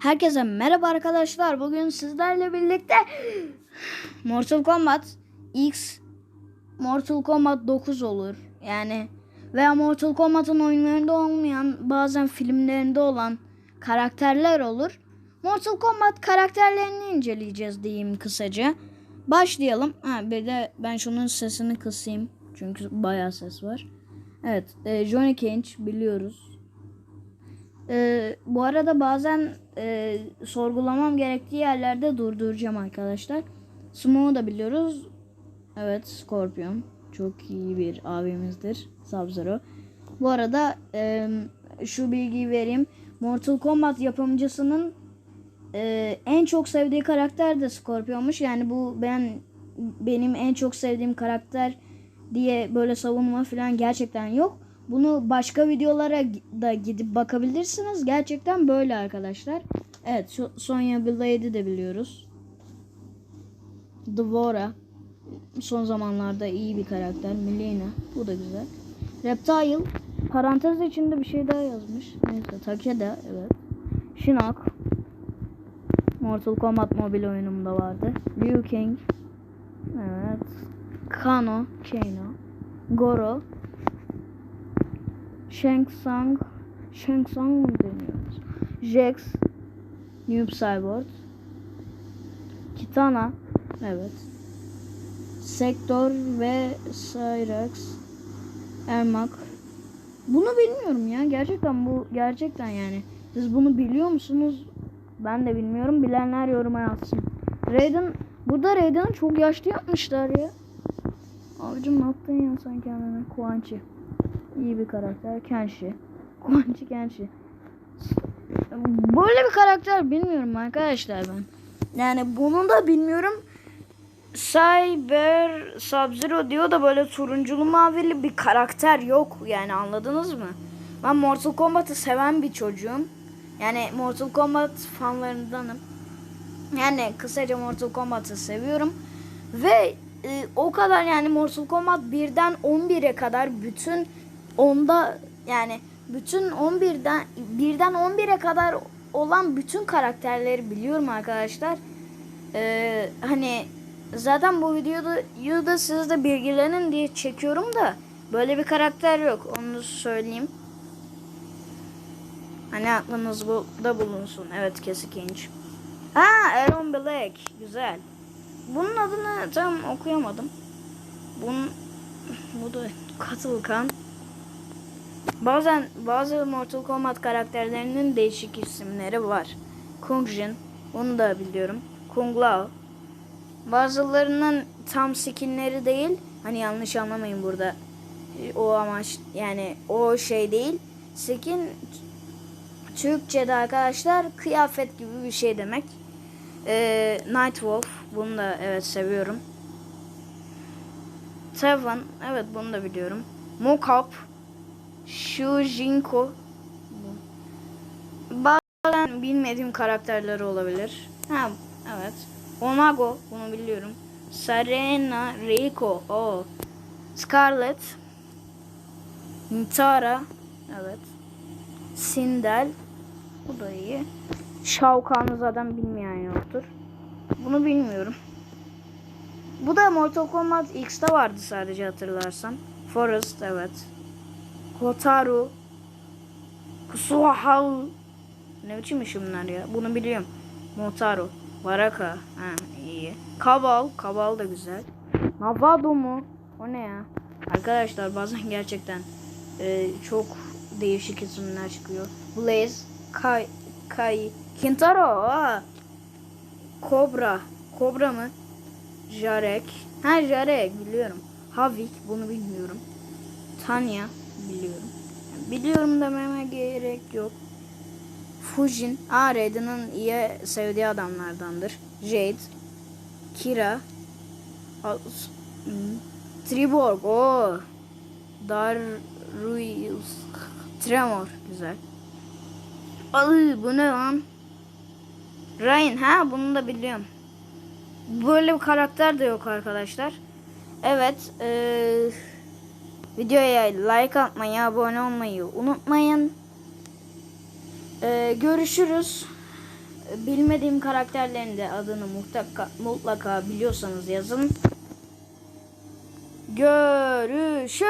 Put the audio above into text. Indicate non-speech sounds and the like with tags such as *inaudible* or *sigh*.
Herkese merhaba arkadaşlar. Bugün sizlerle birlikte Mortal Kombat X Mortal Kombat 9 olur. Yani veya Mortal Kombat'ın oyunlarında olmayan bazen filmlerinde olan karakterler olur. Mortal Kombat karakterlerini inceleyeceğiz diyeyim kısaca. Başlayalım. Ha, bir de ben şunun sesini kısayım. Çünkü bayağı ses var. Evet. e, Johnny Cage biliyoruz. Ee, bu arada bazen e, sorgulamam gerektiği yerlerde durduracağım arkadaşlar. Sumo'yu da biliyoruz. Evet Scorpion. Çok iyi bir abimizdir. Sub-Zero. Bu arada e, şu bilgiyi vereyim. Mortal Kombat yapımcısının e, en çok sevdiği karakter de Scorpion'muş. Yani bu ben benim en çok sevdiğim karakter diye böyle savunma falan gerçekten yok. Bunu başka videolara da gidip bakabilirsiniz. Gerçekten böyle arkadaşlar. Evet şu Sonya Blade'i de biliyoruz. Dvora. Son zamanlarda iyi bir karakter. Milena. Bu da güzel. Reptile. Parantez içinde bir şey daha yazmış. Neyse Takeda. Evet. Shinnok. Mortal Kombat mobil oyunumda vardı. Liu Kang. Evet. Kano. Kano. Goro. Shang Tsung Shang Tsung mı deniyoruz? Jax Noob Cyborg Kitana Evet. Sektor ve Cyrax Ermak. Bunu bilmiyorum ya gerçekten bu gerçekten yani. Siz bunu biliyor musunuz? Ben de bilmiyorum bilenler yoruma yazsın. Raiden burada Raiden'ı çok yaşlı yapmışlar ya. Abicim ne yaptın ya sen kendine? Chi iyi bir karakter. Kenshi. *laughs* Quan Chi Kenshi. Böyle bir karakter bilmiyorum arkadaşlar ben. Yani bunu da bilmiyorum. Cyber Sub-Zero diyor da böyle turunculu mavili bir karakter yok yani anladınız mı? Ben Mortal Kombat'ı seven bir çocuğum. Yani Mortal Kombat fanlarındanım. Yani kısaca Mortal Kombat'ı seviyorum. Ve e, o kadar yani Mortal Kombat 1'den 11'e kadar bütün onda yani bütün 11'den 1'den 11'e kadar olan bütün karakterleri biliyorum arkadaşlar. Ee, hani zaten bu videoda da siz de bilgilenin diye çekiyorum da böyle bir karakter yok. Onu söyleyeyim. Hani aklınızda bulunsun. Evet kesik inç. Ha Aaron Black. Güzel. Bunun adını tam okuyamadım. Bunun *laughs* bu da Katılkan. Bazen bazı Mortal Kombat karakterlerinin değişik isimleri var. Kung Jin, onu da biliyorum. Kung Lao. Bazılarının tam skinleri değil. Hani yanlış anlamayın burada. O amaç yani o şey değil. Skin Türkçe'de arkadaşlar kıyafet gibi bir şey demek. Ee, Nightwolf bunu da evet seviyorum. Seven evet bunu da biliyorum. Mockup Shujinko. Bazen bilmediğim karakterleri olabilir. Ha evet. Onago bunu biliyorum. Serena Reiko. O. Scarlet. Nitara. Evet. Sindel. Bu da iyi. Shao Kahn'ı zaten bilmeyen yoktur. Bunu bilmiyorum. Bu da Mortal Kombat X'te vardı sadece hatırlarsan. Forest evet. Hotaru. Kusuhao. Ne biçim isimler ya? Bunu biliyorum. Motaru. Baraka. Ha iyi. Kabal. Kabal da güzel. Navado mu? O ne ya? Arkadaşlar bazen gerçekten e, çok değişik isimler çıkıyor. Blaze. Kai. Kai. Kintaro. Aa. Kobra. Kobra mı? Jarek. Ha Jarek biliyorum. Havik bunu bilmiyorum. Tanya biliyorum. Biliyorum dememe gerek yok. Fujin. Aa Raiden'ın iyi sevdiği adamlardandır. Jade. Kira. Triborg. o. Darius. Tremor. Güzel. Ay bu ne lan? Ryan. Ha bunu da biliyorum. Böyle bir karakter de yok arkadaşlar. Evet. Eee Videoya like atmayı, abone olmayı unutmayın. Ee, görüşürüz. bilmediğim karakterlerin de adını mutlaka, mutlaka biliyorsanız yazın. Görüşürüz.